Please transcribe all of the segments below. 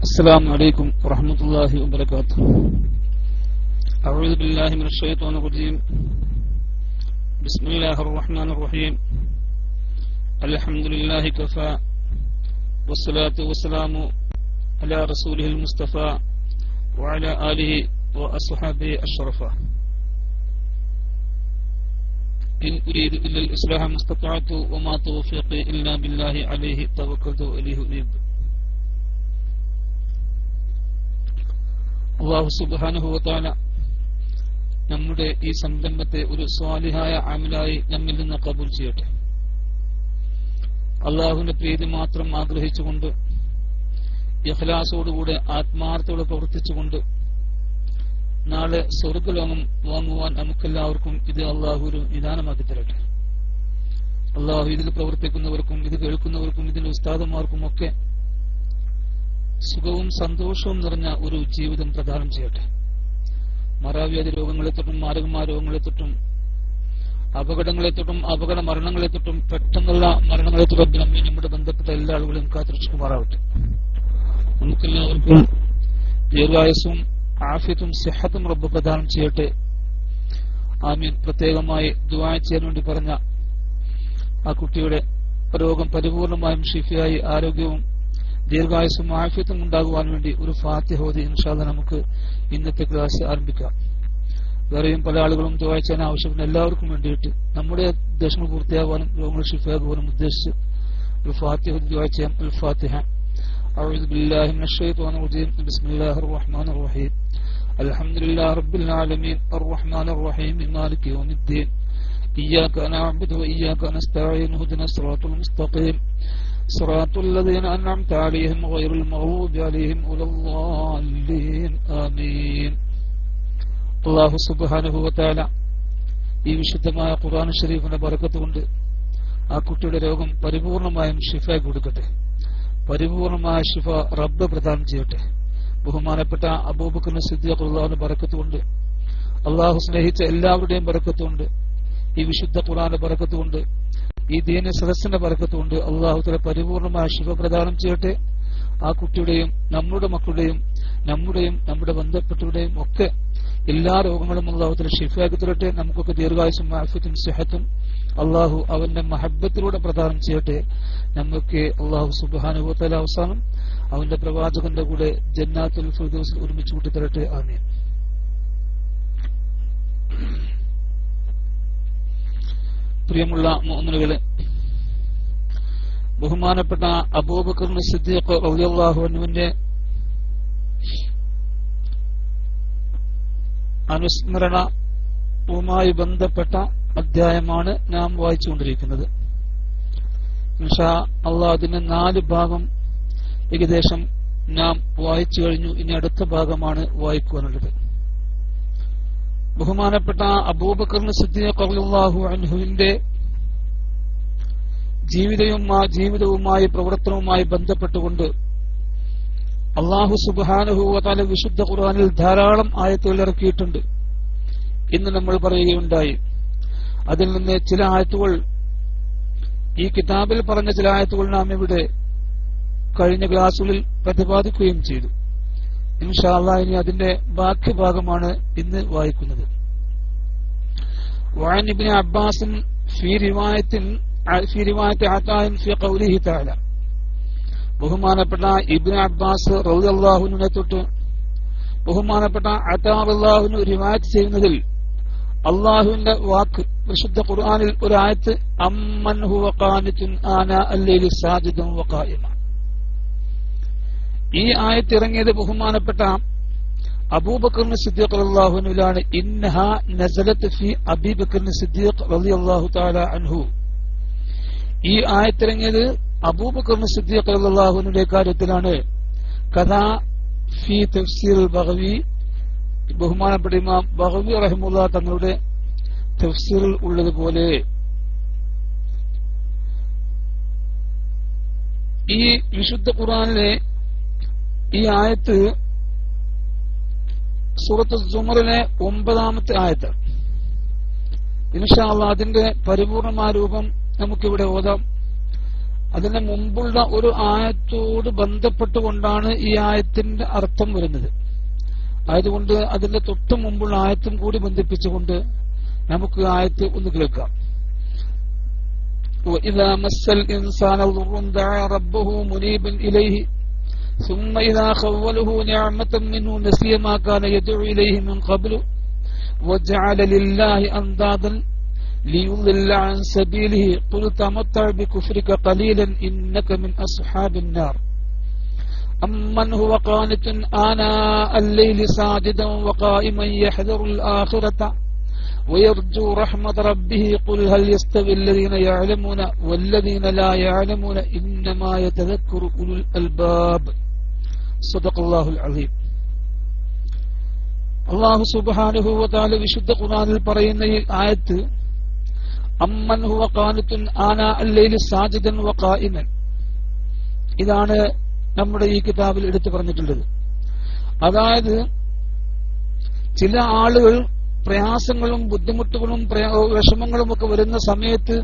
السلام عليكم ورحمة الله وبركاته. أعوذ بالله من الشيطان الرجيم. بسم الله الرحمن الرحيم. الحمد لله كفى. والصلاة والسلام على رسوله المصطفى وعلى آله وأصحابه الشرفاء إن أريد إلا الإصلاح ما استطعت وما توفيقي إلا بالله عليه توكلت وإليه أنيب. അള്ളാഹു സുബാനുഭവത്താല നമ്മുടെ ഈ സംരംഭത്തെ ഒരു സ്വാലിഹായ അമലായി നമ്മിൽ നിന്ന് കബൂൽ ചെയ്യട്ടെ. അള്ളാഹുവിന്റെ പ്രീതി മാത്രം ആഗ്രഹിച്ചുകൊണ്ട് യഹ്ലാസോടുകൂടെ ആത്മാർത്ഥത്തോടെ പ്രവർത്തിച്ചുകൊണ്ട് നാളെ സ്വർഗലോകം വാങ്ങുവാൻ നമുക്കെല്ലാവർക്കും ഇത് അള്ളാഹു ഒരു നിദാനമാക്കി തരട്ടെ. അള്ളാഹു ഇതിൽ പ്രവർത്തിക്കുന്നവർക്കും ഇത് കേൾക്കുന്നവർക്കും ഇതിന്റെ ഉസ്താദന്മാർക്കും ഒക്കെ സുഖവും സന്തോഷവും നിറഞ്ഞ ഒരു ജീവിതം പ്രദാനം ചെയ്യട്ടെ. മറാവ്യാധി രോഗങ്ങളെ തൊട്ടും മാരകമായ രോഗങ്ങളെ തൊട്ടും അപകടങ്ങളെ തൊട്ടും അപകട മരണങ്ങളെ തൊട്ടും പെട്ടെന്നുള്ള മരണങ്ങളെ തൊട്ടും നമ്മെ നമ്മുടെ ബന്ധപ്പെട്ട എല്ലാ ആളുകളും കാത്തുരക്ഷിക്കുമാറാവട്ടെ. നമുക്കെല്ലാവർക്കും ദീർഘായുസും ആഫിയത്തും സെഹത്തും റബ്ബ് പ്രദാനം ചെയ്യട്ടെ. ആമീൻ. പ്രത്യേകമായി ദുബായ് ചെയ്യാൻ വേണ്ടി പറഞ്ഞ ആ കുട്ടിയുടെ രോഗം പരിപൂർണമായും ഷിഫിയായി ആരോഗ്യവും ദീർഘായുസും ആഫ്യത്തും ഉണ്ടാകുവാൻ വേണ്ടി ഒരു ഫാത്തിഹോദി ഇൻഷാല്ല നമുക്ക് ഇന്നത്തെ ക്ലാസ് ആരംഭിക്കാം വേറെയും പല ആളുകളും ദുവായിച്ചാൻ ആവശ്യപ്പെടുന്ന എല്ലാവർക്കും വേണ്ടിയിട്ട് നമ്മുടെ ഉദ്ദേശങ്ങൾ പൂർത്തിയാകുവാനും രോഗങ്ങൾ ഷിഫയാകുവാനും ഉദ്ദേശിച്ച് ഒരു ഫാത്തിഹോദി ദുവായി ചെയ്യാം അൽ ഫാത്തിഹ أعوذ بالله من الشيطان الرجيم بسم الله الرحمن الرحيم الحمد لله رب العالمين الرحمن الرحيم مالك يوم الدين إياك نعبد وإياك نستعين هدنا الصراط المستقيم صراط الذين أنعمت عليهم غير المغضوب عليهم ولا الضالين آمين അള്ളാഹു സുബാനുഭവത്താല ഈ വിശുദ്ധമായ ഖുർആൻ ഷരീഫിന്റെ ബറക്കത്ത് കൊണ്ട് ആ കുട്ടിയുടെ രോഗം പരിപൂർണമായും ഷിഫായി കൊടുക്കട്ടെ പരിപൂർണമായ ഷിഫ റബ്ബ് പ്രദാനം ചെയ്യട്ടെ ബഹുമാനപ്പെട്ട അബൂബക്കറിന് സിദ്ദീഖ് അള്ളാഹുവിന്റെ ബറക്കത്ത് കൊണ്ട് അള്ളാഹു സ്നേഹിച്ച എല്ലാവരുടെയും ബറക്കത്ത് കൊണ്ട് ഈ വിശുദ്ധ ഖുർആന്റെ ബറക്കത്ത് കൊണ്ട് ഈ ദീന സദസ്സിന്റെ പറക്കത്തുകൊണ്ട് അള്ളാഹുത്തല പരിപൂർണമായ ശുഭപ്രദാനം ചെയ്യട്ടെ. ആ കുട്ടിയുടെയും നമ്മുടെ മക്കളുടെയും നമ്മുടെയും നമ്മുടെ ബന്ധപ്പെട്ടവരുടെയും ഒക്കെ എല്ലാ രോഗങ്ങളും അള്ളാഹുത്തല ഷിഫയാക്കി തരട്ടെ. നമുക്കൊക്കെ ദീർഘായുസും ആഫിത്തും സെഹത്തും അള്ളാഹു അവന്റെ മഹബത്തിലൂടെ പ്രദാനം ചെയ്യട്ടെ. നമുക്ക് അള്ളാഹു സുബാനുഭവത്തല അവസാനം അവന്റെ പ്രവാചകന്റെ കൂടെ ജന്നാത്തുൽ ഫിർദോസിൽ ഒരുമിച്ച് കൂട്ടിത്തരട്ടെ. ആമീൻ. പ്രിയമുള്ള മോമിനുകളെ ബഹുമാനപ്പെട്ട അബൂബക്കർ സിദ്ദീഖ് റൌദ്യാഹുവിന്റെ അനുസ്മരണവുമായി ബന്ധപ്പെട്ട അധ്യായമാണ് നാം വായിച്ചുകൊണ്ടിരിക്കുന്നത്. ഇൻഷാ അള്ളാഹ് അതിന്റെ നാല് ഭാഗം ഏകദേശം നാം വായിച്ചു കഴിഞ്ഞു. ഇനി അടുത്ത ഭാഗമാണ് വായിക്കുവാനുള്ളത്. ബഹുമാനപ്പെട്ട അബൂബക്കറിന് സിദ്ദീഖ് റളിയല്ലാഹു അൻഹുവിന്റെ ജീവിതവും ജീവിതവുമായി പ്രവർത്തനവുമായി ബന്ധപ്പെട്ടുകൊണ്ട് അള്ളാഹു സുബാനുഭൂവത്താല വിശുദ്ധ ഖുർആാനിൽ ധാരാളം ആയത്തുകൾ ഇറക്കിയിട്ടുണ്ട്. ഇന്ന് നമ്മൾ പറയുകയുണ്ടായി അതിൽ നിന്ന് ചില ആയത്തുകൾ ഈ കിതാബിൽ പറഞ്ഞ ചില ആയത്തുകൾ നാം ഇവിടെ കഴിഞ്ഞ ക്ലാസ്സുകളിൽ പ്രതിപാദിക്കുകയും ചെയ്തു. ഇൻഷാല്ല ഇനി അതിന്റെ ബാക്കി ഭാഗമാണ് ഇന്ന് വായിക്കുന്നത് وعن ابن عباس في رواية في رواية عطاء في قوله تعالى ബഹുമാനപ്പെട്ട ഇബ്നു അബ്ബാസ് റൗദല്ലാഹുവിനെ തൊട്ട് ബഹുമാനപ്പെട്ട അത്താഹുവിന് റിവായത്ത് ചെയ്യുന്നതിൽ അള്ളാഹുവിന്റെ വാക്ക് വിശുദ്ധ ഖുർആനിൽ ഒരു ആയത്ത് അമ്മൻ ഹുവ ഖാനിത്തുൻ ആന അല്ലൈലി സാജിദും വഖായിമ ഈ ആയത്ത് ഇറങ്ങിയത് ബഹുമാനപ്പെട്ട അബൂബക്കറിന് സിദ്ദീഖ് അൻഹു. ഈ ആയത്തിറങ്ങിയത് കാര്യത്തിലാണ്. കഥ ഫി തഫ്സീർ ബഹവി ബഹുമാനപ്പെട്ട ഇമാം ബഹവി റഹിമുള്ള തങ്ങളുടെ തഫ്സീറിൽ ഉള്ളതുപോലെ. ഈ വിശുദ്ധ ഖുർആനിലെ ഈ ആയത്ത് സൂറത്ത് സുമറിലെ ഒമ്പതാമത്തെ ആയത്ത് ഇൻഷാല്ല അതിന്റെ പരിപൂർണമായ രൂപം നമുക്കിവിടെ ഓതാം അതിന് മുമ്പുള്ള ഒരു ആയത്തോട് ബന്ധപ്പെട്ടുകൊണ്ടാണ് ഈ ആയത്തിന്റെ അർത്ഥം വരുന്നത് ആയതുകൊണ്ട് അതിന്റെ തൊട്ടു മുമ്പുള്ള ആയത്തും കൂടി ബന്ധിപ്പിച്ചുകൊണ്ട് നമുക്ക് ആയത്ത് ഒന്ന് കേൾക്കാം وإذا مس الإنسان ضر دعا ربه منيبا إليه ثم إذا خوله نعمة منه نسي ما كان يدعو إليه من قبل وجعل لله أندادا ليضل عن سبيله. قل تمتع بكفرك قليلا إنك من أصحاب النار. أمن هو قانت آناء الليل ساجدا وقائما يحذر الآخرة ويرجو رحمة ربه. قل هل يستوي الذين يعلمون والذين لا يعلمون إنما يتذكر أولو الألباب. സദഖല്ലാഹുൽ അലീം അള്ളാഹു സുബാനുഹൂവത്താൽ വിശുദ്ധ ഖുറാനിൽ പറയുന്ന ഈ ആയത്ത് അമ്മൻ ഹുവ കാനത്തുൻ ആന അല്ലയിൽ സാജിദൻ വ കായിമൻ ഇതാണ് നമ്മുടെ ഈ കിതാബിൽ എടുത്തു പറഞ്ഞിട്ടുള്ളത്. അതായത് ചില ആളുകൾ പ്രയാസങ്ങളും ബുദ്ധിമുട്ടുകളും വിഷമങ്ങളും ഒക്കെ വരുന്ന സമയത്ത്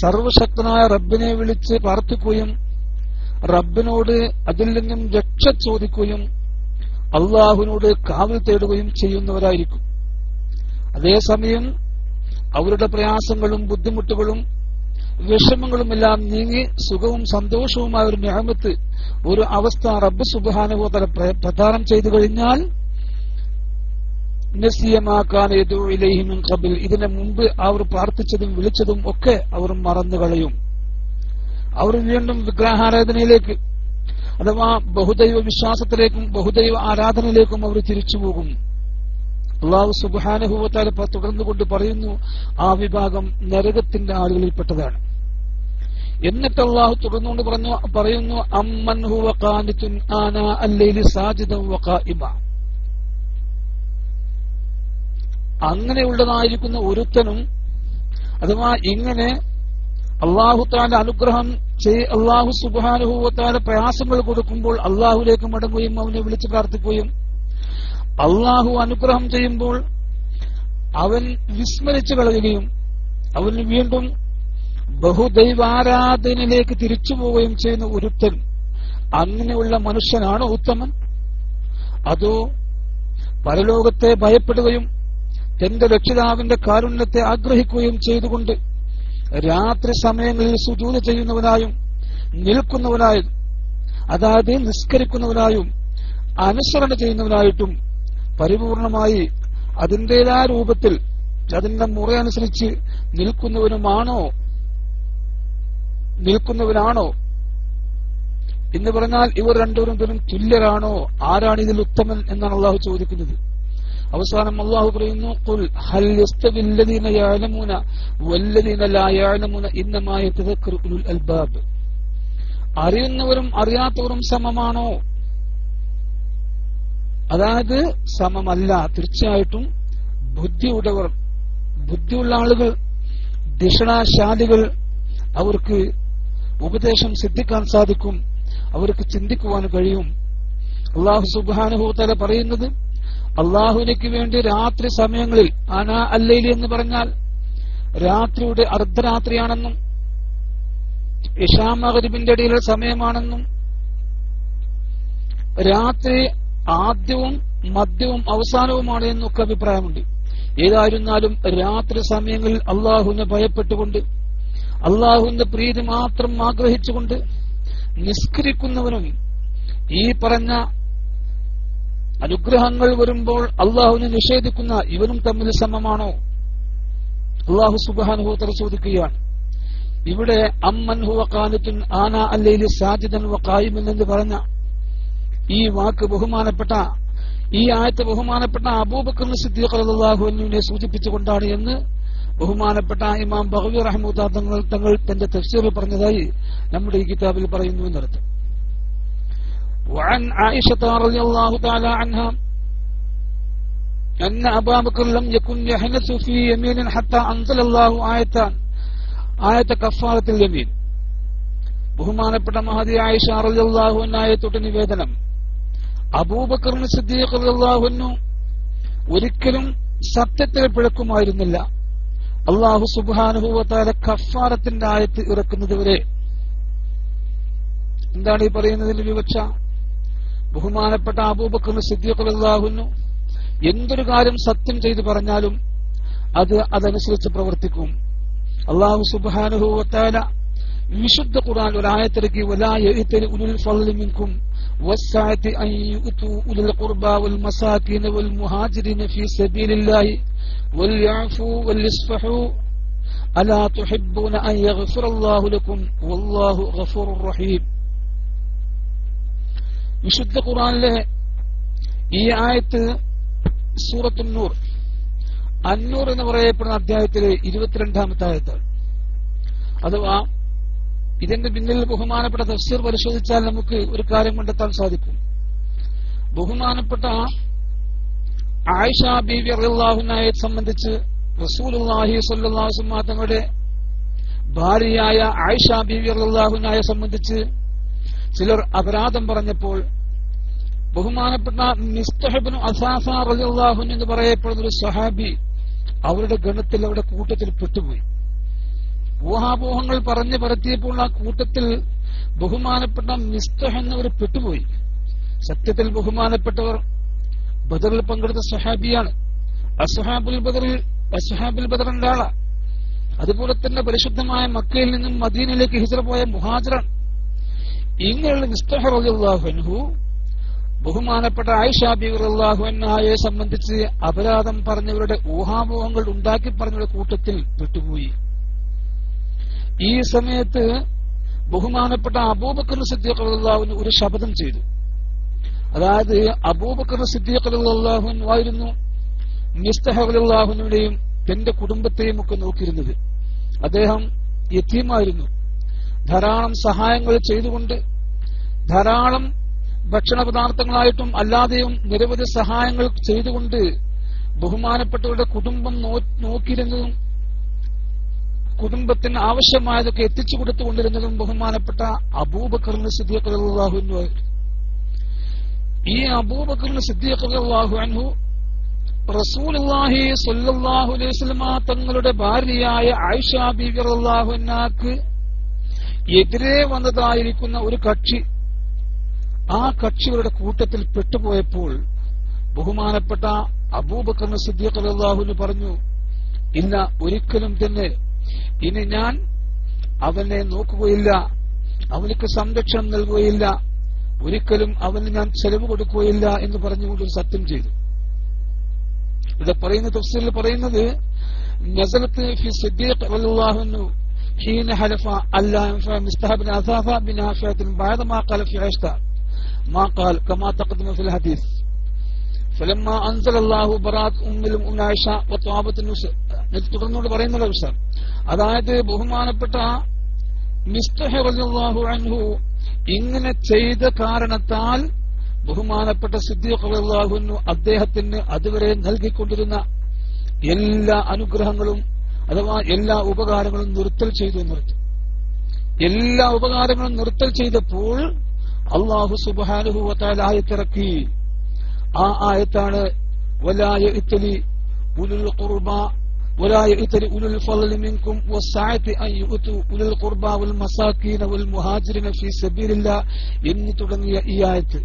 സർവശക്തനായ റബ്ബിനെ വിളിച്ച് പ്രാർത്ഥിക്കുകയും റബ്ബിനോട് അതിൽ നിന്നും രക്ഷ ചോദിക്കുകയും അള്ളാഹുവിനോട് കാവൽ തേടുകയും ചെയ്യുന്നവരായിരിക്കും. അതേസമയം അവരുടെ പ്രയാസങ്ങളും ബുദ്ധിമുട്ടുകളും വിഷമങ്ങളുമെല്ലാം നീങ്ങി സുഖവും സന്തോഷവുമായ ഒരു ഞാമത്ത് ഒരു അവസ്ഥ റബ്ബ് സുബാനുഭവതല പ്രദാനം ചെയ്തു കഴിഞ്ഞാൽ നസീയമാക്കാൻ ഇതിന് മുമ്പ് അവർ പ്രാർത്ഥിച്ചതും വിളിച്ചതും ഒക്കെ അവർ മറന്നു കളയും അവർ വീണ്ടും വിഗ്രഹാരാധനയിലേക്ക് അഥവാ ബഹുദൈവ വിശ്വാസത്തിലേക്കും ബഹുദൈവ ആരാധനയിലേക്കും അവർ തിരിച്ചു പോകും. അള്ളാഹു സുബാനുഭവത്താൽ തുടർന്നുകൊണ്ട് പറയുന്നു ആ വിഭാഗം നരകത്തിന്റെ ആളുകളിൽപ്പെട്ടതാണ്. എന്നിട്ട് അള്ളാഹു തുടർന്നുകൊണ്ട് പറഞ്ഞു പറയുന്നു ഹുവ അങ്ങനെയുള്ളതായിരിക്കുന്ന ഒരുത്തനും അഥവാ ഇങ്ങനെ അള്ളാഹുത്താന്റെ അനുഗ്രഹം അള്ളാഹു സുബാനുഭവത്താല പ്രയാസങ്ങൾ കൊടുക്കുമ്പോൾ അള്ളാഹുലേക്ക് മടങ്ങുകയും അവനെ വിളിച്ചു പ്രാർത്ഥിക്കുകയും. അള്ളാഹു അനുഗ്രഹം ചെയ്യുമ്പോൾ അവൻ വിസ്മരിച്ചു കളയുകയും അവന് വീണ്ടും ബഹുദൈവാരാധനയിലേക്ക് തിരിച്ചു പോവുകയും ചെയ്യുന്ന ഒരുത്തൻ അങ്ങനെയുള്ള മനുഷ്യനാണോ ഉത്തമൻ? അതോ പരലോകത്തെ ഭയപ്പെടുകയും തന്റെ രക്ഷിതാവിന്റെ കാരുണ്യത്തെ ആഗ്രഹിക്കുകയും ചെയ്തുകൊണ്ട് രാത്രി സമയങ്ങളിൽ സുജൂത് ചെയ്യുന്നവനായും നിൽക്കുന്നവനായും അതായത് നിസ്കരിക്കുന്നവനായും അനുസരണ ചെയ്യുന്നവനായിട്ടും പരിപൂർണമായി അതിന്റെതായ രൂപത്തിൽ അതിന്റെ മുറയനുസരിച്ച് നിൽക്കുന്നവനുമാണോ? നിൽക്കുന്നവനാണോ? എന്ന് പറഞ്ഞാൽ ഇവർ രണ്ടുപേരും തുല്യരാണോ? ആരാണ് ഇതിൽ ഉത്തമൻ എന്നാണ് അള്ളാഹു ചോദിക്കുന്നത്. അവസാനം അള്ളാഹു പറയുന്നു ഖുൽ ഹൽ യസ്തവില്ലദീന വല്ലദീന ലാ യഅലമൂന ഇന്നമാ യതദക്കറു അൽബാബ്. അറിയുന്നവരും അറിയാത്തവരും സമമാണോ? അതായത് സമമല്ല. തീർച്ചയായിട്ടും ബുദ്ധിയുടവർ ബുദ്ധിയുള്ള ആളുകൾ ദിഷണാശാലികൾ അവർക്ക് ഉപദേശം സിദ്ധിക്കാൻ സാധിക്കും അവർക്ക് ചിന്തിക്കുവാൻ കഴിയും. അള്ളാഹു സുബാനുഭവത്തല പറയുന്നത് അള്ളാഹുവിനക്ക് വേണ്ടി രാത്രി സമയങ്ങളിൽ അന അല്ലയിൽ എന്ന് പറഞ്ഞാൽ രാത്രിയുടെ അർദ്ധരാത്രിയാണെന്നും ഇഷാമഹരിബിന്റെ ഇടയിലുള്ള സമയമാണെന്നും രാത്രി ആദ്യവും മദ്യവും അവസാനവുമാണ് എന്നൊക്കെ അഭിപ്രായമുണ്ട്. ഏതായിരുന്നാലും രാത്രി സമയങ്ങളിൽ അള്ളാഹുവിനെ ഭയപ്പെട്ടുകൊണ്ട് അള്ളാഹുവിന്റെ പ്രീതി മാത്രം ആഗ്രഹിച്ചുകൊണ്ട് നിസ്കരിക്കുന്നവനും ഈ പറഞ്ഞ അനുഗ്രഹങ്ങൾ വരുമ്പോൾ അള്ളാഹുവിനെ നിഷേധിക്കുന്ന ഇവനും തമ്മിൽ സമമാണോ? അള്ളാഹു സുബാനുഭൂത്തർ ചോദിക്കുകയാണ്. ഇവിടെ അമ്മൻ ഹുവ കാനത്തുൻ ആന അല്ലയിൽ സാജിദൻ വ കായിമൻ എന്ന് പറഞ്ഞ ഈ വാക്ക് ബഹുമാനപ്പെട്ട ഈ ആയത്ത് ബഹുമാനപ്പെട്ട അബൂബക്കർ സിദ്ദീഖ് അള്ളാഹുവിനെ സൂചിപ്പിച്ചുകൊണ്ടാണ് എന്ന് ബഹുമാനപ്പെട്ട ഇമാം ബഹവി റഹ്മൂദ തങ്ങൾ തങ്ങൾ തന്റെ തഫ്സീറിൽ പറഞ്ഞതായി നമ്മുടെ ഈ കിതാബിൽ പറയുന്നു എന്നർത്ഥം. وعن عائشة رضي الله تعالى عنها أن أبا بكر لم يكن يحنث في يمين حتى أنزل الله آيتان آية كفارة اليمين ബഹുമാനപ്പെട്ട മഹദി ആയിഷ റളിയല്ലാഹു അൻഹയെ തൊട്ട് നിവേദനം അബൂബക്കർ സിദ്ദീഖ് റളിയല്ലാഹു അൻഹു ഒരിക്കലും സത്യത്തിൽ പിഴക്കുമായിരുന്നില്ല അള്ളാഹു സുബ്ഹാനഹു വതആല കഫാറത്തിന്റെ ആയത്ത് ഇറക്കുന്നതുവരെ എന്താണ് ഈ പറയുന്നതിന്റെ വിവക്ഷ ബഹുമാനപ്പെട്ട അബൂബക്കർ സിദ്ദീഖ് അള്ളാഹുന്നു എന്തൊരു കാര്യം സത്യം ചെയ്തു പറഞ്ഞാലും അത് അതനുസരിച്ച് പ്രവർത്തിക്കും. അള്ളാഹു സുബാനുഭൂവത്താല വിശുദ്ധ ഖുർആൻ ഒരായത്തിറക്കി മിൻകും والسعة أن يؤتوا أولي القربى والمساكين والمهاجرين في سبيل الله وليعفوا وليصفحوا ألا تحبون أن يغفر الله لكم والله غفور رحيم വിശുദ്ധ ഖുറാനിലെ ഈ ആയത്ത് സൂറത്തുന്നൂർ അന്നൂർ എന്ന് പറയപ്പെടുന്ന അധ്യായത്തിലെ ഇരുപത്തിരണ്ടാമത്തെ ആയത്താണ് അഥവാ ഇതിന്റെ പിന്നിൽ ബഹുമാനപ്പെട്ട തഫ്സീർ പരിശോധിച്ചാൽ നമുക്ക് ഒരു കാര്യം കണ്ടെത്താൻ സാധിക്കും. ബഹുമാനപ്പെട്ട ആയിഷ ബീവി അറിയാഹുനായെ സംബന്ധിച്ച് റസൂലുല്ലാഹി സ്വല്ലാഹുമാ തങ്ങളുടെ ഭാര്യയായ ആയിഷ ബീവി അറിയാഹുനായെ സംബന്ധിച്ച് ചിലർ അപരാധം പറഞ്ഞപ്പോൾ ബഹുമാനപ്പെട്ട മിസ്തഹബിന് അസാസ റലിയാഹുൻ എന്ന് പറയപ്പെടുന്ന ഒരു സഹാബി അവരുടെ ഗണത്തിൽ അവരുടെ കൂട്ടത്തിൽ പെട്ടുപോയി. ഊഹാപോഹങ്ങൾ പറഞ്ഞു പരത്തിയപ്പോൾ ആ കൂട്ടത്തിൽ ബഹുമാനപ്പെട്ട മിസ്തഹ് എന്നവർ പെട്ടുപോയി. സത്യത്തിൽ ബഹുമാനപ്പെട്ടവർ ബദറിൽ പങ്കെടുത്ത സഹാബിയാണ് അസഹാബുൽ ബദറിൽ അസഹാബുൽ ബദറിന്റെ ആളാ. അതുപോലെ തന്നെ പരിശുദ്ധമായ മക്കയിൽ നിന്നും മദീനയിലേക്ക് ഹിജറ പോയ മുഹാജറാണ്. ഇങ്ങനെയുള്ള മിസ്തഹ് റളിയല്ലാഹു ബഹുമാനപ്പെട്ട ആയിഷ ബിഅള്ളാഹു അൻഹായെ സംബന്ധിച്ച് അപരാധം പറഞ്ഞവരുടെ ഊഹാമോഹങ്ങൾ ഉണ്ടാക്കി പറഞ്ഞവരുടെ കൂട്ടത്തിൽ പെട്ടുപോയി. ഈ സമയത്ത് ബഹുമാനപ്പെട്ട അബൂബക്കർ സിദ്ദീഖ് ഒരു ശപഥം ചെയ്തു. അതായത് അബൂബക്കർ സിദ്ദീഖ് അള്ളാഹുൻ ആയിരുന്നു തന്റെ കുടുംബത്തെയും ഒക്കെ നോക്കിയിരുന്നത്. അദ്ദേഹം യത്തീമായിരുന്നു. ധാരാളം സഹായങ്ങൾ ചെയ്തുകൊണ്ട് ധാരാളം ഭക്ഷണ പദാർത്ഥങ്ങളായിട്ടും അല്ലാതെയും നിരവധി സഹായങ്ങൾ ചെയ്തുകൊണ്ട് ബഹുമാനപ്പെട്ടവരുടെ കുടുംബം നോക്കിയിരുന്നതും കുടുംബത്തിന് ആവശ്യമായതൊക്കെ എത്തിച്ചു കൊടുത്തുകൊണ്ടിരുന്നതും ബഹുമാനപ്പെട്ട അബൂബക്കറിന് സിദ്ദീഖ്ലാഹുനു ഈ അബൂബക്കറിന് സിദ്ദീഖ്ലാഹു അൻഹു റസൂലുള്ളാഹി സ്വല്ലല്ലാഹു അലൈഹി തങ്ങളുടെ ഭാര്യയായ ആയിഷ ബീബി റളിയല്ലാഹു അൻഹാക്ക് എതിരെ വന്നതായിരിക്കുന്ന ഒരു കക്ഷി ആ കക്ഷികളുടെ കൂട്ടത്തിൽ പെട്ടുപോയപ്പോൾ ബഹുമാനപ്പെട്ട അബൂബക്കർ സിദ്ദീഖ് റളിയല്ലാഹുവിന് പറഞ്ഞു ഇല്ല ഒരിക്കലും തന്നെ ഇനി ഞാൻ അവനെ നോക്കുകയില്ല അവനക്ക് സംരക്ഷണം നൽകുകയില്ല ഒരിക്കലും അവന് ഞാൻ ചെലവ് കൊടുക്കുകയില്ല എന്ന് പറഞ്ഞുകൊണ്ട് ഒരു സത്യം ചെയ്തു. ഇവിടെ പറയുന്ന തഫ്സീലിൽ പറയുന്നത് നസലത്ത് ഫി സിദ്ദീഖ് റളിയല്ലാഹു حين حلف ألا ينفع مستح بن أثافة بنافعة بعد ما قال في عشتا ما قال كما تقدم في الحديث فلما أنزل الله براءة أم المؤمنين عائشة وطابة النساء തുടർന്നുകൊണ്ട് പറയുന്നുള്ള വിഷയം അതായത് ബഹുമാനപ്പെട്ട മിസ്തഹു അൻഹു ഇങ്ങനെ ചെയ്ത കാരണത്താൽ ബഹുമാനപ്പെട്ട സിദ്ദീഖ് അദ്ദേഹത്തിന് അതുവരെ നൽകിക്കൊണ്ടിരുന്ന എല്ലാ അനുഗ്രഹങ്ങളും അഥവാ എല്ലാ ഉപകാരങ്ങളും നിർത്തൽ ചെയ്തു നിർത്തി എല്ലാ ഉപകാരങ്ങളും നിർത്തൽ ചെയ്തപ്പോൾ അള്ളാഹു സുബാനുഭവത്താൽ ആയത്തിറക്കി ആ ആയത്താണ് വലായ ഇത്തലി ഉലുൽ ഖുർബ ولا يئتل أولو الفضل منكم والسعة أن يؤتوا أولي القربى والمساكين والمهاجرين في سبيل الله എന്ന് തുടങ്ങിയ ഈ ആയത്ത്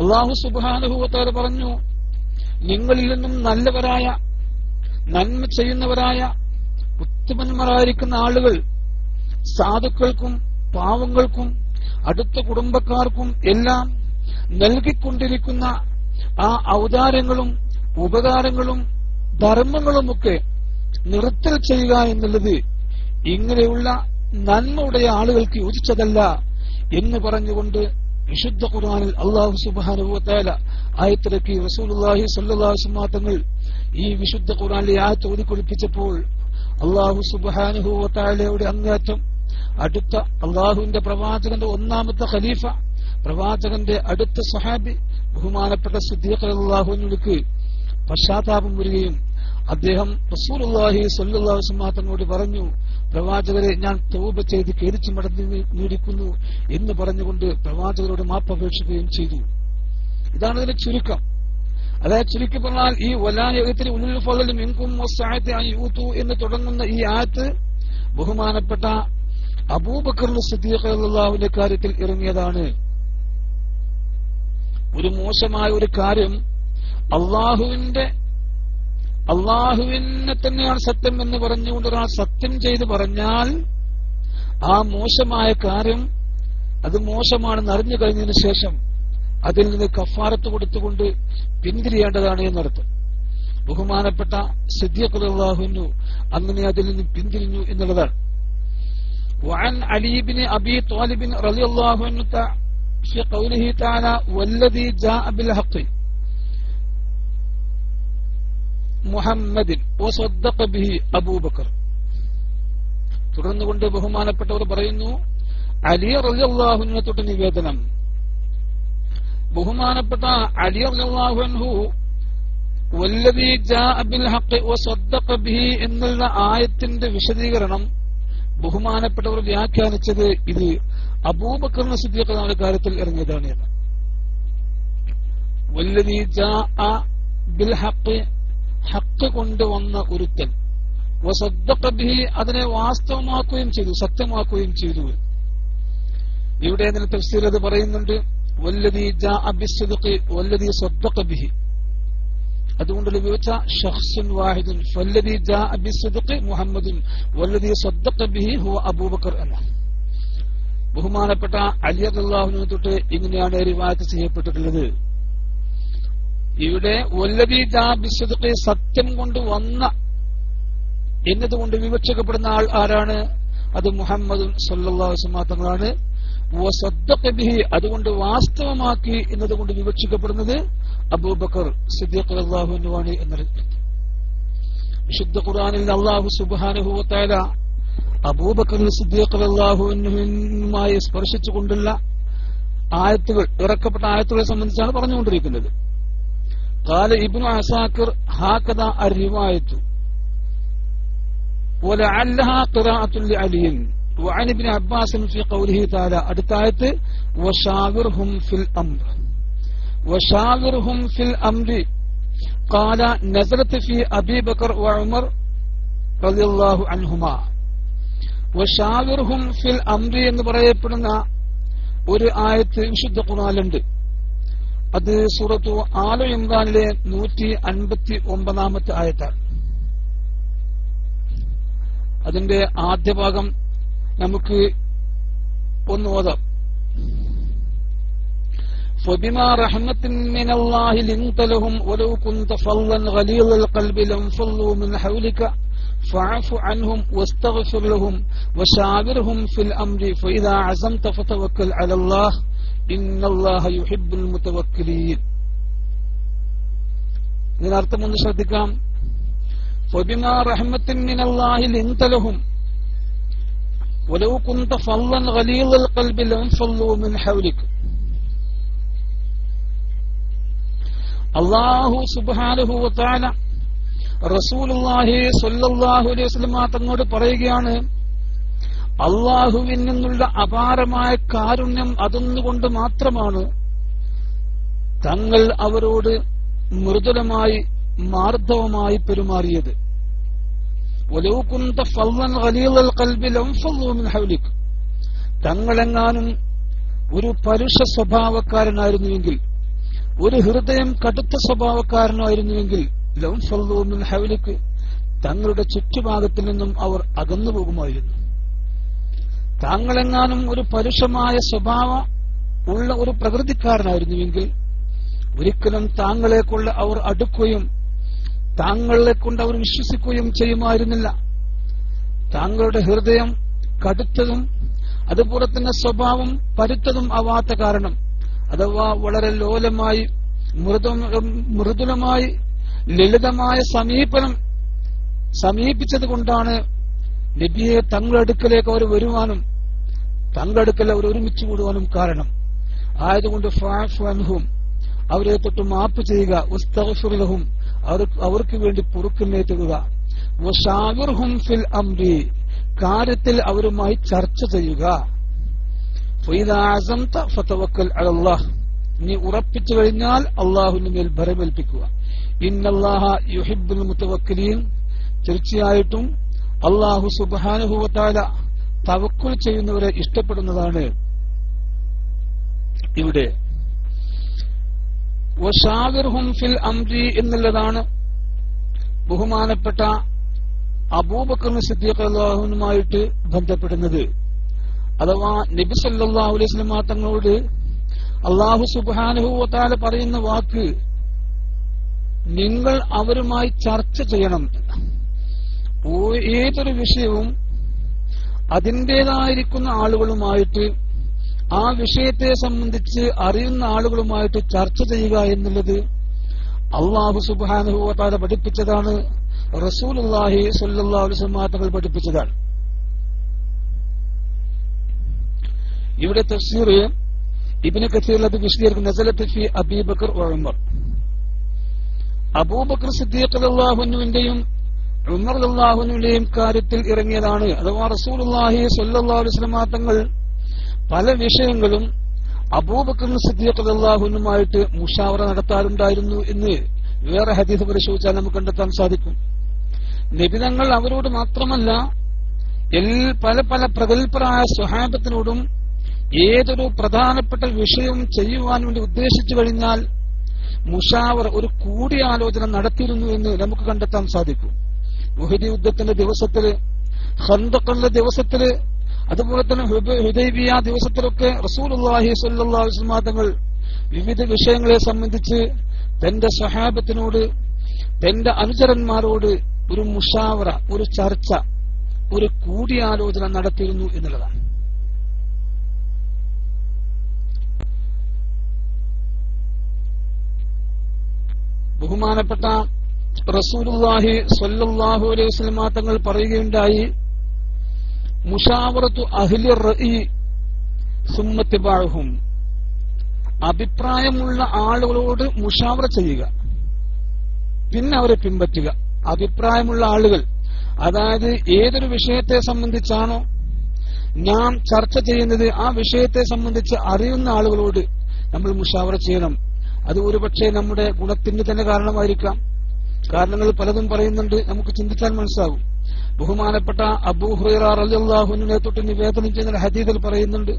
അള്ളാഹു സുബാനുഭവത്താൽ പറഞ്ഞു നിങ്ങളിൽ നിന്നും നല്ലവരായ നന്മ ചെയ്യുന്നവരായ ഉത്തമന്മാരായിരിക്കുന്ന ആളുകൾ സാധുക്കൾക്കും പാവങ്ങൾക്കും അടുത്ത കുടുംബക്കാർക്കും എല്ലാം നൽകിക്കൊണ്ടിരിക്കുന്ന ആ ഔദാരങ്ങളും ഉപകാരങ്ങളും ധർമ്മങ്ങളുമൊക്കെ നിർത്തൽ ചെയ്യുക എന്നുള്ളത് ഇങ്ങനെയുള്ള നന്മയുടെ ആളുകൾക്ക് യോജിച്ചതല്ല എന്ന് പറഞ്ഞുകൊണ്ട് വിശുദ്ധ ഖുർആനിൽ അള്ളാഹു സുബാനുഭവത്താല ആയത്തിറക്കി സ്വല്ലല്ലാഹു തങ്ങൾ ഈ വിശുദ്ധ ഖുറാനിലെ ആ തോതി കുളിപ്പിച്ചപ്പോൾ അള്ളാഹു സുബാനുഭവത്താലയുടെ അങ്ങേറ്റം അടുത്ത അള്ളാഹുവിന്റെ പ്രവാചകന്റെ ഒന്നാമത്തെ ഖലീഫ പ്രവാചകന്റെ അടുത്ത സഹാബി ബഹുമാനപ്പെട്ട സുദ്ദീഖ് അള്ളാഹുവിനുക്ക് പശ്ചാത്താപം വരികയും അദ്ദേഹം റസൂലുള്ളാഹി തങ്ങളോട് പറഞ്ഞു പ്രവാചകരെ ഞാൻ തൗബ ചെയ്ത് കേരിച്ചു മടങ്ങി നീടിക്കുന്നു എന്ന് പറഞ്ഞുകൊണ്ട് പ്രവാചകരോട് മാപ്പപേക്ഷിക്കുകയും ചെയ്തു. ഇതാണ് ഇതിന്റെ ചുരുക്കം. അതായത് ചുരുക്കി പറഞ്ഞാൽ ഈ വലായത്തിന് ഉള്ളിൽ ഫലും എങ്കും എന്ന് തുടങ്ങുന്ന ഈ ആയത്ത് ബഹുമാനപ്പെട്ട അബൂബക്കർ സിദ്ദീഖ് കാര്യത്തിൽ ഇറങ്ങിയതാണ്. ഒരു മോശമായ ഒരു കാര്യം അള്ളാഹുവിന്റെ അള്ളാഹുവിനെ തന്നെയാണ് സത്യം എന്ന് പറഞ്ഞുകൊണ്ട് ഒരാൾ സത്യം ചെയ്ത് പറഞ്ഞാൽ ആ മോശമായ കാര്യം അത് മോശമാണെന്ന് അറിഞ്ഞു കഴിഞ്ഞതിന് ശേഷം അതിൽ നിന്ന് കഫാറത്ത് കൊടുത്തുകൊണ്ട് പിന്തിരിയേണ്ടതാണ് എന്നർത്ഥം ബഹുമാനപ്പെട്ട സിദ്ദീഖുല്ലാഹുനു അങ്ങനെ അതിൽ നിന്ന് പിന്തിരിഞ്ഞു എന്നുള്ളതാണ് وعن علي بن أبي طالب رضي الله عنه في قوله تعالى والذي جاء بالحق മുഹമ്മദിൻ وصدق به أبو بكر തുടർന്നുകൊണ്ട് ബഹുമാനപ്പെട്ടവർ പറയുന്നു അലി റളിയല്ലാഹുവിനെ തൊട്ട് നിവേദനം ബഹുമാനപ്പെട്ട അലി റളിയല്ലാഹു വല്ലദീ ജാഅ ബിൽ ഹഖ് വസദ്ദഖ ബിഹി എന്നുള്ള ആയത്തിന്റെ വിശദീകരണം ബഹുമാനപ്പെട്ടവർ വ്യാഖ്യാനിച്ചത് ഇത് അബൂബക്കറിന് സിദ്ദീഖ് കാര്യത്തിൽ ഇറങ്ങിയതാണ് എന്ന്. വല്ലദീ ജാഅ ബിൽ ഹക്ക് കൊണ്ടുവന്ന ഒരുത്തൻ അതിനെ വാസ്തവമാക്കുകയും ചെയ്തു സത്യമാക്കുകയും ചെയ്തു ഇവിടെ തഫ്സീർ അത് പറയുന്നുണ്ട്. ബിസ്സദ്ഖി വല്ലദീ സദ്ദഖ ബിഹി അതുകൊണ്ട് ഉപയോഗിച്ച ഷഖ്സുൻ വാഹിദുൻ. ബിസ്സദ്ഖി മുഹമ്മദുൻ. വല്ലദീ സദ്ദഖ ബിഹി ഹുവ അബൂബക്കർ എന്ന. ബഹുമാനപ്പെട്ട അലി റളിയല്ലാഹു തൊട്ട് ഇങ്ങനെയാണ് റിവായത്ത് ചെയ്യപ്പെട്ടിട്ടുള്ളത്. ഇവിടെ ബിസ്സദ്ഖി സത്യം കൊണ്ട് വന്ന എന്നതുകൊണ്ട് വിവക്ഷിക്കപ്പെടുന്ന ആൾ ആരാണ്? അത് മുഹമ്മദും സല്ലാ തങ്ങളാണ്. ബിഹി അതുകൊണ്ട് വാസ്തവമാക്കി എന്നതുകൊണ്ട് വിവക്ഷിക്കപ്പെടുന്നത് അബൂബക്കർ സിദ്ദീഖ് അള്ളാഹുനുവാണ് എന്നത് വിശുദ്ധ ഖുർആാനിൽ അള്ളാഹു സുബാനുഭവത്തായ അബൂബക്കർ സിദ്ദീഖ് അള്ളാഹുനുമായി സ്പർശിച്ചുകൊണ്ടുള്ള ആയത്തുകൾ ഇറക്കപ്പെട്ട ആയത്തുകളെ സംബന്ധിച്ചാണ് പറഞ്ഞുകൊണ്ടിരിക്കുന്നത് قال ابن عساكر هكذا الروايه ولعلها قراءة لعلي وعن ابن عباس في قوله تعالى أدتايت وشاورهم في الأمر وشاورهم في الأمر قال نزلت في أبي بكر وعمر رضي الله عنهما وشاورهم في الأمر എന്ന് പറയപ്പെടുന്ന ഒരു ആയത്ത് വിശുദ്ധ ഖുറാനിലുണ്ട് അത് സൂറത്തു ആലു ഇമ്രാനിലെ നൂറ്റി അൻപത്തി ഒമ്പതാമത്തെ ആയത്താണ് അതിന്റെ ആദ്യ ഭാഗം നമുക്ക് ഒന്ന് ഓതാം فبما رحمة من الله لنت لهم ولو كنت فظا غليظ القلب لانفضوا من حولك فاعف عنهم واستغفر لهم وشاورهم في الأمر فإذا عزمت فتوكل على الله إن الله يحب المتوكلين ഇതിനർത്ഥം ഒന്ന് ശ്രദ്ധിക്കാം فبما رحمة من الله لنت لهم ولو كنت فظا غليظ القلب لانفضوا من حولك അള്ളാഹു സുബാനുഹു വത്താല റസൂലുള്ളാഹി സ്വല്ലല്ലാഹു അലൈഹി വസല്ലമ തങ്ങളോട് പറയുകയാണ് അള്ളാഹുവിൽ നിന്നുള്ള അപാരമായ കാരുണ്യം അതൊന്നുകൊണ്ട് മാത്രമാണ് തങ്ങൾ അവരോട് മൃദുലമായി മാർദ്ദവമായി പെരുമാറിയത് ഒലോ കുന്ത ഫല്ലൻ ഖലീലൽ ഖൽബി ലംഫല്ലു من حولك. തങ്ങളെങ്ങാനും ഒരു പരുഷ സ്വഭാവക്കാരനായിരുന്നുവെങ്കിൽ ഒരു ഹൃദയം കടുത്ത സ്വഭാവക്കാരനായിരുന്നുവെങ്കിൽ ലംഫല്ലു മിൻ തങ്ങളുടെ ചുറ്റുഭാഗത്തിൽ നിന്നും അവർ അകന്നു പോകുമായിരുന്നു. താങ്കളെങ്ങാനും ഒരു പരുഷമായ സ്വഭാവം ഉള്ള ഒരു പ്രകൃതിക്കാരനായിരുന്നുവെങ്കിൽ ഒരിക്കലും താങ്കളെ അവർ അടുക്കുകയും താങ്കളെ കൊണ്ട് അവർ വിശ്വസിക്കുകയും ചെയ്യുമായിരുന്നില്ല. താങ്കളുടെ ഹൃദയം കടുത്തതും അതുപോലെ തന്നെ സ്വഭാവം പരുത്തതും ആവാത്ത കാരണം. അഥവാ വളരെ ലോലമായി മൃദു മൃദുലമായി ലളിതമായ സമീപനം സമീപിച്ചത് കൊണ്ടാണ് നബിയെ തങ്ങളടുക്കലേക്ക് അവർ വരുവാനും തങ്ങളടുക്കൽ അവർ ഒരുമിച്ച് കൂടുവാനും കാരണം. ആയതുകൊണ്ട് അവരെ തൊട്ട് മാപ്പ് ചെയ്യുക. ഉസ്തഫുലഹും അവർക്ക് വേണ്ടി പൊറുക്കുന്നേറ്റുക ഫിൽ കാര്യത്തിൽ അവരുമായി ചർച്ച ചെയ്യുക. നീ ഉറപ്പിച്ചു കഴിഞ്ഞാൽ അള്ളാഹുവിന് മേൽ ഭരമേൽപ്പിക്കുക. ഇന്നല്ലാഹ തീർച്ചയായിട്ടും അള്ളാഹു സുബാനുഭവത്താല തവക്കുൽ ചെയ്യുന്നവരെ ഇഷ്ടപ്പെടുന്നതാണ് ഇവിടെ ഫിൽ അംരി എന്നുള്ളതാണ് ബഹുമാനപ്പെട്ട അബൂബക്കർ സിദ്ദീഖ് ബന്ധപ്പെടുന്നത്. അഥവാ നബി സല്ലല്ലാഹു അലൈഹി വസല്ലം തങ്ങളോട് അള്ളാഹു സുബ്ഹാനഹു വതആല പറയുന്ന വാക്ക് നിങ്ങൾ അവരുമായി ചർച്ച ചെയ്യണം. ഏതൊരു വിഷയവും അതിന്റെതായിരിക്കുന്ന ആളുകളുമായിട്ട് ആ വിഷയത്തെ സംബന്ധിച്ച് അറിയുന്ന ആളുകളുമായിട്ട് ചർച്ച ചെയ്യുക എന്നുള്ളത് അള്ളാഹു സുബാനുഭവത്താതെ പഠിപ്പിച്ചതാണ്. റസൂൽ അള്ളാഹി തങ്ങൾ പഠിപ്പിച്ചതാണ്. ഇവിടെ തഫ്സീർ ഇബ്നു കസീർ അത് വിശദീകരിക്കുന്ന അബീബക്കർ ഉമർ. അബൂബക്കർ സിദ്ദീഖ് ഉമർ അള്ളാഹുനുവിന്റെയും കാര്യത്തിൽ ഇറങ്ങിയതാണ്. അഥവാ റസൂൽ അള്ളാഹി വസല്ലം തങ്ങൾ പല വിഷയങ്ങളും അബൂബക്കർ സിദ്ദീഖ് റളിയല്ലാഹുവിനുമായിട്ട് മുഷാവറ നടത്താറുണ്ടായിരുന്നു എന്ന് വേറെ ഹദീസ് പരിശോധിച്ചാൽ നമുക്ക് കണ്ടെത്താൻ സാധിക്കും. നിബിതങ്ങൾ അവരോട് മാത്രമല്ല പല പല പ്രഗത്ഭരായ സ്വഹാബത്തിനോടും ഏതൊരു പ്രധാനപ്പെട്ട വിഷയവും ചെയ്യുവാൻ വേണ്ടി ഉദ്ദേശിച്ചു കഴിഞ്ഞാൽ മുഷാവർ ഒരു കൂടിയാലോചന നടത്തിയിരുന്നു എന്ന് നമുക്ക് കണ്ടെത്താൻ സാധിക്കും. മുഹിദി യുദ്ധത്തിന്റെ ദിവസത്തിൽ ഖന്തഖിന്റെ ദിവസത്തിൽ അതുപോലെ തന്നെ ഹുദൈബിയ ദിവസത്തിലൊക്കെ അലൈഹി വസല്ലം തങ്ങൾ വിവിധ വിഷയങ്ങളെ സംബന്ധിച്ച് തന്റെ സഹാബത്തിനോട് തന്റെ അനുചരന്മാരോട് ഒരു മുഷാവറ ഒരു ചർച്ച ഒരു കൂടിയാലോചന നടത്തിയിരുന്നു എന്നുള്ളതാണ്. ബഹുമാനപ്പെട്ട റസൂലുള്ളാഹി സ്വല്ലല്ലാഹു അലൈഹി വസല്ലം തങ്ങൾ പറയുകയുണ്ടായി മുഷാവറത്തു അഹ്ലി റഈ സുമ്മത്തിബാഹും അഭിപ്രായമുള്ള ആളുകളോട് മുഷാവറ ചെയ്യുക. പിന്നെ അവരെ പിൻപറ്റുക. അഭിപ്രായമുള്ള ആളുകൾ അതായത് ഏതൊരു വിഷയത്തെ സംബന്ധിച്ചാണോ നാം ചർച്ച ചെയ്യുന്നത് ആ വിഷയത്തെ സംബന്ധിച്ച് അറിയുന്ന ആളുകളോട് നമ്മൾ മുഷാവറ ചെയ്യണം. അത് ഒരുപക്ഷെ നമ്മുടെ ഗുണത്തിന് തന്നെ കാരണമായിരിക്കാം. കാരണങ്ങൾ പലതും പറയുന്നുണ്ട്. നമുക്ക് ചിന്തിച്ചാൽ മനസ്സിലാകും. ബഹുമാനപ്പെട്ട അബൂ ഹുറൈറ റളിയല്ലാഹുവിനെ തൊട്ട് നിവേദനം ചെയ്യുന്ന ഹദീദിൽ പറയുന്നുണ്ട്.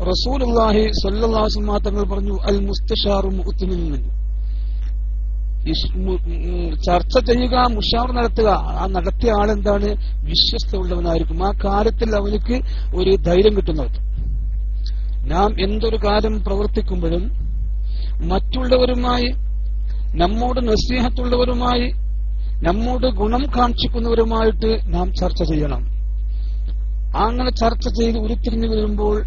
വസല്ലം തങ്ങൾ പറഞ്ഞു അൽ മുസ്തഷാറും ചർച്ച ചെയ്യുക മുഷാവർ നടത്തുക ആ നടത്തിയ ആളെന്താണ് വിശ്വസ്തയുള്ളവനായിരിക്കും ആ കാര്യത്തിൽ അവനക്ക് ഒരു ധൈര്യം കിട്ടുന്നത് നാം എന്തൊരു കാര്യം പ്രവർത്തിക്കുമ്പോഴും മറ്റുള്ളവരുമായി നമ്മോട് നസീഹത്തുള്ളവരുമായി നമ്മോട് ഗുണം കാണിച്ചിക്കുന്നവരുമായിട്ട് നാം ചർച്ച ചെയ്യണം. അങ്ങനെ ചർച്ച ചെയ്ത് ഉരുത്തിരിഞ്ഞു വരുമ്പോൾ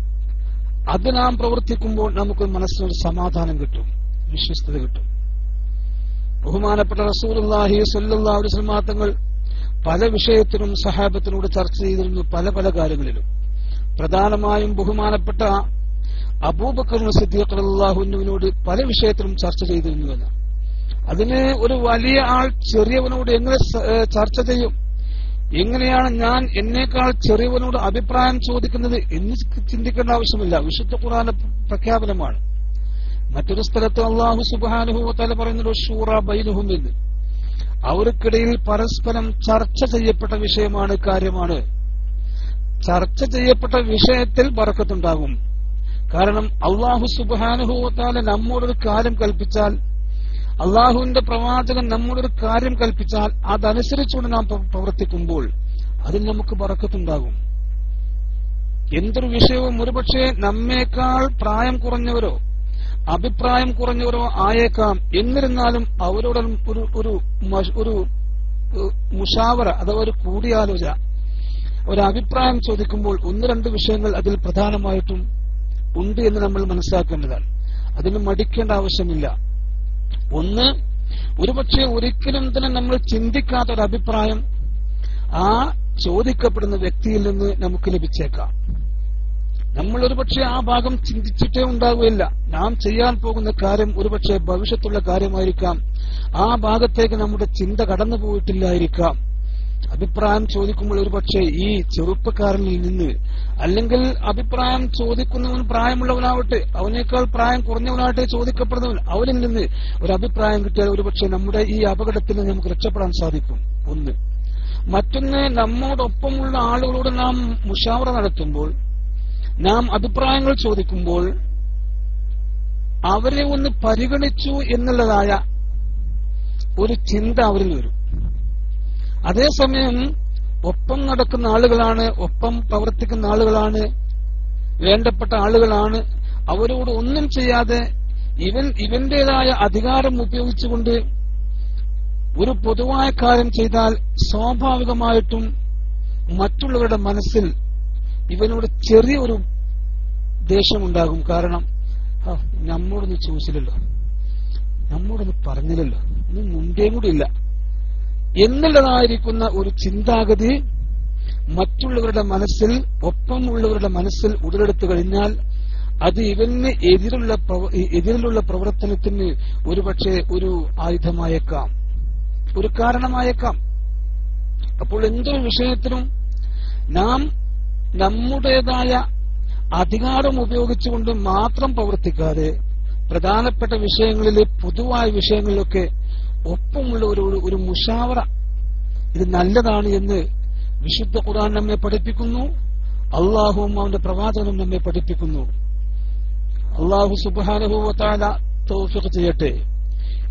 അത് നാം പ്രവർത്തിക്കുമ്പോൾ നമുക്ക് മനസ്സിനൊരു സമാധാനം കിട്ടും വിശ്വസ്തത കിട്ടും. ബഹുമാനപ്പെട്ട വസല്ലം തങ്ങൾ പല വിഷയത്തിനും സഹാബത്തിനോട് ചർച്ച ചെയ്തിരുന്നു പല പല കാര്യങ്ങളിലും. പ്രധാനമായും ബഹുമാനപ്പെട്ട അബൂബക്കർ സിദ്ദീഖ് റളിയല്ലാഹുവിനോട് പല വിഷയത്തിലും ചർച്ച ചെയ്തിരുന്നുവെന്ന് അതിന് ഒരു വലിയ ആൾ ചെറിയവനോട് എങ്ങനെ ചർച്ച ചെയ്യും? എങ്ങനെയാണ് ഞാൻ എന്നേക്കാൾ ചെറിയവനോട് അഭിപ്രായം ചോദിക്കുന്നത് എന്ന് ചിന്തിക്കേണ്ട ആവശ്യമില്ല. വിശുദ്ധ ഖുറാന പ്രഖ്യാപനമാണ്. മറ്റൊരു സ്ഥലത്ത് അള്ളാഹു സുബാനുഭവത്താല പറയുന്നത് ഷൂറ ബൈനുഹും എന്ന് അവർക്കിടയിൽ പരസ്പരം ചർച്ച ചെയ്യപ്പെട്ട വിഷയമാണ് കാര്യമാണ്. ചർച്ച ചെയ്യപ്പെട്ട വിഷയത്തിൽ ബറക്കത്തുണ്ടാകും കാരണം അള്ളാഹു സുബാനുഭവത്താല നമ്മോടൊരു കാര്യം കൽപ്പിച്ചാൽ അള്ളാഹുവിന്റെ പ്രവാചകൻ നമ്മളൊരു കാര്യം കൽപ്പിച്ചാൽ അതനുസരിച്ചുകൊണ്ട് നാം പ്ര- പ്രവർത്തിക്കുമ്പോൾ അതിൽ നമുക്ക് പറക്കത്തുണ്ടാകും എന്തൊരു വിഷയവും ഒരുപക്ഷെ നമ്മേക്കാൾ പ്രായം കുറഞ്ഞവരോ അഭിപ്രായം കുറഞ്ഞവരോ ആയേക്കാം. എന്നിരുന്നാലും അവരോട് ഒരു ഒരു ഒരു മുഷാവറ അഥവാ ഒരു കൂടിയാലോചന ഒരു അഭിപ്രായം ചോദിക്കുമ്പോൾ ഒന്ന് രണ്ട് വിഷയങ്ങൾ അതിൽ പ്രധാനമായിട്ടും ഉണ്ട് എന്ന് നമ്മൾ മനസ്സിലാക്കേണ്ടതാണ്. അതിന് മടിക്കേണ്ട ആവശ്യമില്ല. ഒന്ന് ഒരുപക്ഷെ ഒരിക്കലും തന്നെ നമ്മൾ ചിന്തിക്കാത്ത ഒരു അഭിപ്രായം ആ ചോദിക്കപ്പെടുന്ന വ്യക്തിയിൽ നിന്ന് നമുക്ക് ലഭിച്ചേക്കാം. നമ്മൾ ഒരുപക്ഷെ ആ ഭാഗം ചിന്തിച്ചിട്ടേ ഉണ്ടാവുകയില്ല. നാം ചെയ്യാൻ പോകുന്ന കാര്യം ഒരുപക്ഷെ ഭവിഷ്യത്തുള്ള കാര്യമായിരിക്കാം. ആ ഭാഗത്തേക്ക് നമ്മുടെ ചിന്ത കടന്നു പോയിട്ടില്ലായിരിക്കാം അഭിപ്രായം ചോദിക്കുമ്പോൾ ഒരു പക്ഷേ ഈ ചെറുപ്പക്കാരനിൽ നിന്ന് അല്ലെങ്കിൽ അഭിപ്രായം ചോദിക്കുന്നവൻ പ്രായമുള്ളവനാവട്ടെ അവനേക്കാൾ പ്രായം കുറഞ്ഞവനാവട്ടെ ചോദിക്കപ്പെടുന്നവൻ അവനിൽ നിന്ന് ഒരു അഭിപ്രായം കിട്ടിയാൽ ഒരുപക്ഷെ നമ്മുടെ ഈ അപകടത്തിൽ നിന്ന് നമുക്ക് രക്ഷപ്പെടാൻ സാധിക്കും. ഒന്ന്. മറ്റൊന്ന് നമ്മോടൊപ്പമുള്ള ആളുകളോട് നാം മുഷാവറ നടത്തുമ്പോൾ നാം അഭിപ്രായങ്ങൾ ചോദിക്കുമ്പോൾ അവരെ ഒന്ന് പരിഗണിച്ചു എന്നുള്ളതായ ഒരു ചിന്ത അവരിൽ വരും. അതേസമയം ഒപ്പം നടക്കുന്ന ആളുകളാണ് ഒപ്പം പ്രവർത്തിക്കുന്ന ആളുകളാണ് വേണ്ടപ്പെട്ട ആളുകളാണ്. അവരോട് ഒന്നും ചെയ്യാതെ ഇവൻ ഇവന്റേതായ അധികാരം ഉപയോഗിച്ചുകൊണ്ട് ഒരു പൊതുവായ കാര്യം ചെയ്താൽ സ്വാഭാവികമായിട്ടും മറ്റുള്ളവരുടെ മനസ്സിൽ ഇവനോട് ചെറിയൊരു ദേഷ്യമുണ്ടാകും. കാരണം "ആ, നമ്മോടൊന്ന് ചോദിച്ചില്ലല്ലോ. നമ്മോടൊന്ന് പറഞ്ഞില്ലല്ലോ. ഒന്നും മുൻപേ കൂടി ഇല്ല. എന്നുള്ളതായിരിക്കുന്ന ഒരു ചിന്താഗതി മറ്റുള്ളവരുടെ മനസ്സിൽ ഒപ്പമുള്ളവരുടെ മനസ്സിൽ ഉടലെടുത്തു കഴിഞ്ഞാൽ അത് ഇവന് എതിരുള്ള എതിരിലുള്ള പ്രവർത്തനത്തിന് ഒരുപക്ഷെ ഒരു ആയുധമായേക്കാം. ഒരു കാരണമായേക്കാം. അപ്പോൾ എന്തൊരു വിഷയത്തിനും നാം നമ്മുടേതായ അധികാരം ഉപയോഗിച്ചുകൊണ്ട് മാത്രം പ്രവർത്തിക്കാതെ പ്രധാനപ്പെട്ട വിഷയങ്ങളിൽ പൊതുവായ വിഷയങ്ങളിലൊക്കെ ഒപ്പമുള്ള ഒരു ഒരു- മുഷാവറ. ഇത് നല്ലതാണ് എന്ന് വിശുദ്ധ ഖുർആൻ നമ്മെ പഠിപ്പിക്കുന്നു. അള്ളാഹുവും അവന്റെ പ്രവാചകനും നമ്മെ പഠിപ്പിക്കുന്നു. അള്ളാഹു സുബാനുഭവത്താല തൗഫിഖ് ചെയ്യട്ടെ.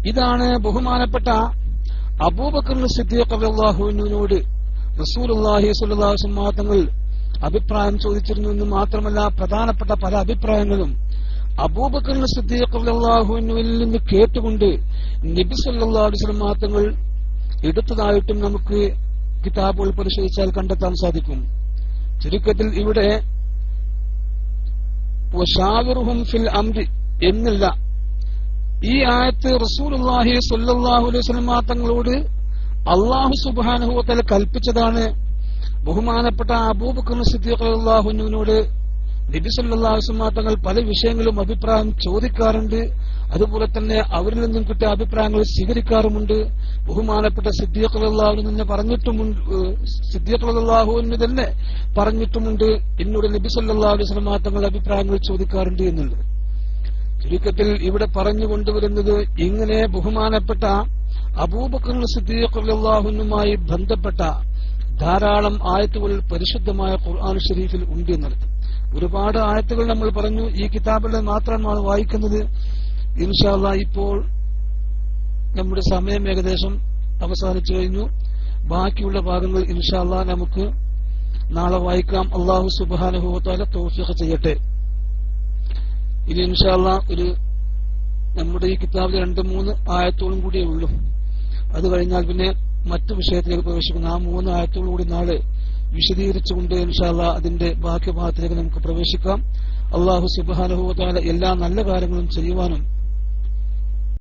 ഇതാണ് ബഹുമാനപ്പെട്ട അബൂബക്കർ സിദ്ദീഖ് അലൈഹി വസല്ലം തങ്ങൾ അഭിപ്രായം ചോദിച്ചിരുന്നു എന്ന് മാത്രമല്ല പ്രധാനപ്പെട്ട പല അഭിപ്രായങ്ങളും അബൂബക്കർ നിന്ന് കേട്ടുകൊണ്ട് നബി വസല്ലം തങ്ങൾ എടുത്തതായിട്ടും നമുക്ക് കിതാബുകൾ പരിശോധിച്ചാൽ കണ്ടെത്താൻ സാധിക്കും. ചുരുക്കത്തിൽ ഇവിടെ ഫിൽ എന്നില്ല. ഈ ആയത്ത് റസൂലുള്ളാഹി സല്ലാഹു അലൈഹി വസല്ലം തങ്ങളോട് അള്ളാഹു സുബ്ഹാനഹു വതആല കൽപ്പിച്ചതാണ്. ബഹുമാനപ്പെട്ട അബൂബക്കർ സിദ്ദീഖ് റളിയല്ലാഹുവിനോട് നബി സല്ലല്ലാഹു അലൈഹി വസല്ലം തങ്ങൾ പല വിഷയങ്ങളും അഭിപ്രായം ചോദിക്കാറുണ്ട്. അതുപോലെ തന്നെ അവരിൽ നിന്നും കിട്ടിയ അഭിപ്രായങ്ങൾ സ്വീകരിക്കാറുമുണ്ട്. ബഹുമാനപ്പെട്ട സിദ്ദീഖ് റളിയല്ലാഹു നിന്ന് പറഞ്ഞിട്ടുമുണ്ട് സിദ്ദീഖ് റളിയല്ലാഹുവിന് തന്നെ പറഞ്ഞിട്ടുമുണ്ട്. എന്നോട് നബി സല്ലല്ലാഹു അലൈഹി തങ്ങൾ അഭിപ്രായങ്ങൾ ചോദിക്കാറുണ്ട് എന്നുള്ളത്. ചുരുക്കത്തിൽ ഇവിടെ പറഞ്ഞു കൊണ്ടുവരുന്നത് ഇങ്ങനെ ബഹുമാനപ്പെട്ട അബൂബക്കർ സിദ്ദീഖ് ബന്ധപ്പെട്ട ധാരാളം ആയത്തുകൾ പരിശുദ്ധമായ ഖുർആൻ ഷെരീഫിൽ ഉണ്ട് എന്നുള്ളത്. ഒരുപാട് ആയത്തുകൾ നമ്മൾ പറഞ്ഞു. ഈ കിതാബിലെ മാത്രമാണ് വായിക്കുന്നത്. ഇൻഷാല്ല ഇപ്പോൾ നമ്മുടെ സമയം ഏകദേശം അവസാനിച്ചു കഴിഞ്ഞു. ബാക്കിയുള്ള ഭാഗങ്ങൾ ഇൻഷാല്ല നമുക്ക് നാളെ വായിക്കാം. അള്ളാഹു സുബാനുഭവത്താല തോഫിഖ് ചെയ്യട്ടെ. ഇനി ഇൻഷാല്ല ഒരു നമ്മുടെ ഈ കിതാബിൽ രണ്ട് മൂന്ന് ആയത്തോളം കൂടിയേ ഉള്ളൂ. അത് കഴിഞ്ഞാൽ പിന്നെ മറ്റു വിഷയത്തിലേക്ക് പ്രവേശിക്കുന്ന ആ മൂന്ന് ആയത്തോളം കൂടി നാളെ വിശദീകരിച്ചുകൊണ്ട് ഇൻഷാല്ല അതിന്റെ ബാക്കി ഭാഗത്തിലേക്ക് നമുക്ക് പ്രവേശിക്കാം. അള്ളാഹു സുബാനുഭവത്താല എല്ലാ നല്ല കാര്യങ്ങളും ചെയ്യുവാനും